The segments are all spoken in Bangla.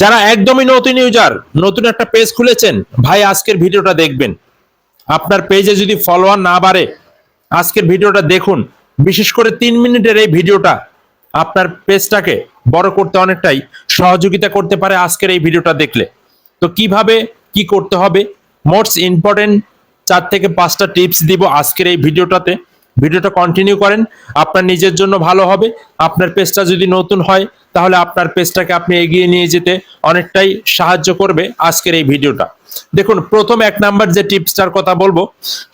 যারা একদমই নতুন ইউজার নতুন একটা পেজ খুলেছেন, ভাই আজকের ভিডিওটা দেখবেন। আপনার পেজে যদি ফলোয়ার না বাড়ে, আজকের ভিডিওটা দেখুন। বিশেষ করে তিন মিনিটের এই ভিডিওটা আপনার পেজটাকে বড় করতে অনেকটাই সহযোগিতা করতে পারে আজকের এই ভিডিওটা দেখলে। তো কীভাবে কি করতে হবে? মোস্ট ইম্পর্টেন্ট চার থেকে পাঁচটা টিপস দিব আজকের এই ভিডিওটাতে। ভিডিওটা কন্টিনিউ করেন। আপনার নিজের জন্য ভালো হবে। আপনার পেজটা যদি নতুন হয়, তাহলে আপনার পেজটাকে আপনি এগিয়ে নিয়ে যেতে অনেকটাই সাহায্য করবে আজকের এই ভিডিওটা। দেখুন, প্রথম এক নাম্বার যে টিপসটার কথা বলব,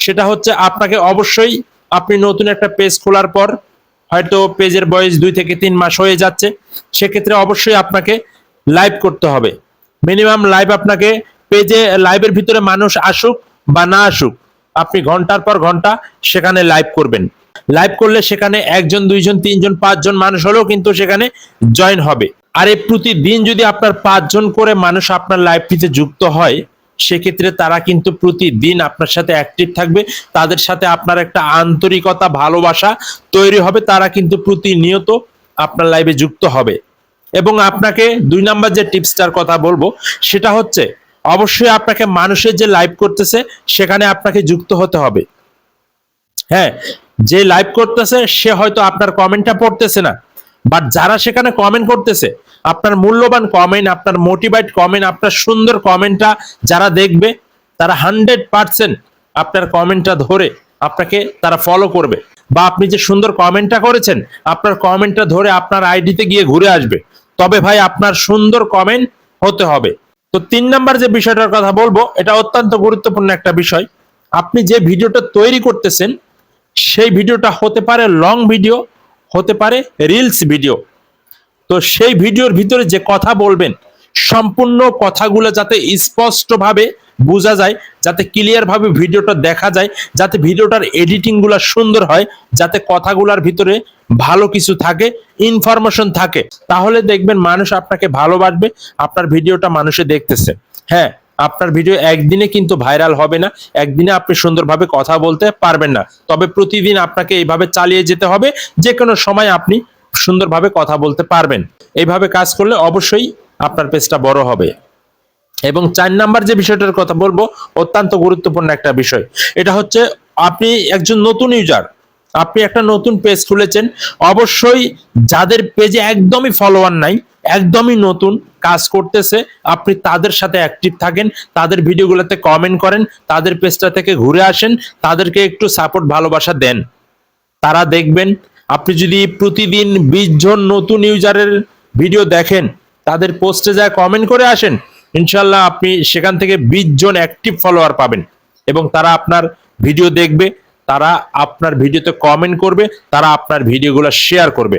সেটা হচ্ছে আপনাকে অবশ্যই আপনি নতুন একটা পেজ খোলার পর, হয়তো পেজের বয়স দুই থেকে তিন মাস হয়ে যাচ্ছে, সেক্ষেত্রে অবশ্যই আপনাকে লাইভ করতে হবে। মিনিমাম লাইভ আপনাকে পেজে লাইভের ভিতরে মানুষ আসুক বা না আসুক আপনি ঘণ্টার পর ঘণ্টা সেখানে লাইভ করবেন। লাইভ করলে সেখানে একজন, দুইজন, তিনজন, পাঁচজন মানুষ হলেও কিন্তু সেখানে জয়েন হবে। আর এই প্রতিদিন যদি আপনার পাঁচজন করে মানুষ আপনার লাইভটিতে যুক্ত হয়, সেক্ষেত্রে তারা কিন্তু প্রতিদিন আপনার সাথে অ্যাক্টিভ থাকবে। তাদের সাথে আপনার একটা আন্তরিকতা, ভালোবাসা তৈরি হবে। তারা কিন্তু প্রতিনিয়ত আপনার লাইভে যুক্ত হবে। এবং আপনাকে দুই নাম্বার যে টিপসটার কথা বলব, সেটা হচ্ছে অবশ্যই আপনাকে মানুষের যে লাইভ করতেছে, সেখানে আপনাকে যুক্ত হতে হবে। হ্যাঁ যে লাইভ করতেছে, সে হয়তো আপনার কমেন্টটা পড়তেছে না। বাট যারা সেখানে কমেন্ট করতেছে, আপনার মূল্যবান কমেন্ট আপনার মোটিভেট কমেন্ট আপনার সুন্দর কমেন্টটা যারা দেখবে, তারা হান্ড্রেড পার্সেন্ট আপনার কমেন্টটা ধরে আপনাকে তারা ফলো করবে। বা আপনি যে সুন্দর কমেন্টটা করেছেন, আপনার কমেন্টটা ধরে আপনার আইডিতে গিয়ে ঘুরে আসবে। তবে ভাই, আপনার সুন্দর কমেন্ট হতে হবে। তো তিন নাম্বার যে বিষয়টার কথা বলব, এটা অত্যন্ত গুরুত্বপূর্ণ একটা বিষয়। আপনি যে ভিডিওটা তৈরি করতেছেন, সেই ভিডিওটা হতে পারে লং ভিডিও হতে পারে রিলস ভিডিও তো সেই ভিডিওর ভিতরে যে কথা বলবেন, সম্পূর্ণ কথাগুলো যাতে স্পষ্টভাবে বোঝা যায়, যাতে ক্লিয়ার ভাবে ভিডিওটা দেখা যায়, যাতে ভিডিওটার এডিটিংগুলা সুন্দর হয়, যাতে কথাগুলার ভিতরে ভালো কিছু থাকে ইনফরমেশন থাকে। তাহলে দেখবেন মানুষ আপনাকে ভালোবাসবে, আপনার ভিডিওটা মানুষে দেখতেছে। হ্যাঁ আপনার ভিডিও একদিনে কিন্তু ভাইরাল হবে না, একদিনে আপনি সুন্দরভাবে কথা বলতে পারবেন না। তবে প্রতিদিন আপনাকে এইভাবে চালিয়ে যেতে হবে যে কোনো সময় আপনি সুন্দরভাবে কথা বলতে পারবেন। এইভাবে কাজ করলে অবশ্যই আপনার পেজটা বড় হবে। এবং চার নাম্বার যে বিষয়টার কথা বলব, অত্যন্ত গুরুত্বপূর্ণ একটা বিষয়। এটা হচ্ছে, আপনি একজন নতুন ইউজার আপনি একটা নতুন পেজ খুলেছেন, অবশ্যই যাদের পেজে একদমই ফলোয়ার নাই, একদমই নতুন কাজ করতেছে, আপনি তাদের সাথে অ্যাক্টিভ থাকেন, তাদের ভিডিওগুলোতে কমেন্ট করেন, তাদের পেজটা থেকে ঘুরে আসেন, তাদেরকে একটু সাপোর্ট ভালোবাসা দেন। তারা দেখবেন, আপনি যদি প্রতিদিন বিশ জন নতুন ইউজারের ভিডিও দেখেন, তাদের পোস্টে যা কমেন্ট করে আসেন ইনশাল্লাহ আপনি সেখান থেকে বিশ জন অ্যাক্টিভ ফলোয়ার পাবেন এবং তারা আপনার ভিডিও দেখবে, তারা আপনার ভিডিওতে কমেন্ট করবে, তারা আপনার ভিডিওগুলো শেয়ার করবে।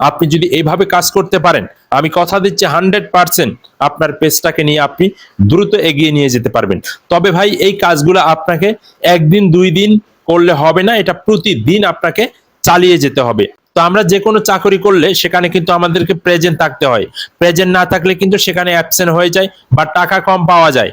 আপনি যদি এইভাবে কাজ করতে পারেন, আমি কথা দিচ্ছি হান্ড্রেড পার্সেন্ট আপনার পেজটাকে নিয়ে আপনি দ্রুত এগিয়ে নিয়ে যেতে পারবেন। তবে ভাই, এই কাজগুলো আপনাকে একদিন, দুই দিন করলে হবে না, এটা প্রতিদিন আপনাকে চালিয়ে যেতে হবে। তো আমরা যে কোনো চাকরি করলে সেখানে কিন্তু আমাদেরকে প্রেজেন্ট থাকতে হয়। প্রেজেন্ট না থাকলে কিন্তু সেখানে অ্যাবসেন্ট হয়ে যায় বা টাকা কম পাওয়া যায়।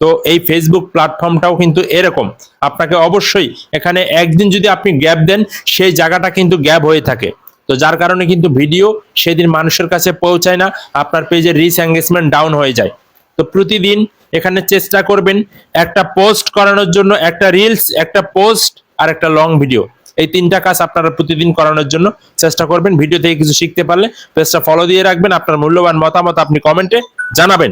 তো এই ফেসবুক প্ল্যাটফর্মটাও কিন্তু এরকম। আপনাকে অবশ্যই এখানে একদিন যদি আপনি গ্যাপ দেন, সেই জায়গাটা কিন্তু গ্যাপ হয়ে থাকে। তো যার কারণে কিন্তু ভিডিও সেদিন মানুষের কাছে পৌঁছায় না, আপনার পেজের রিচ এঙ্গেজমেন্ট ডাউন হয়ে যায়। তো প্রতিদিন এখানে চেষ্টা করবেন একটা পোস্ট করানোর জন্য, একটা রিলস একটা পোস্ট আর একটা লং ভিডিও এই তিনটা কাজ আপনারা প্রতিদিন করানোর জন্য চেষ্টা করবেন। ভিডিও থেকে কিছু শিখতে পারলে পেজটা ফলো দিয়ে রাখবেন। আপনার মূল্যবান মতামত আপনি কমেন্টে জানাবেন।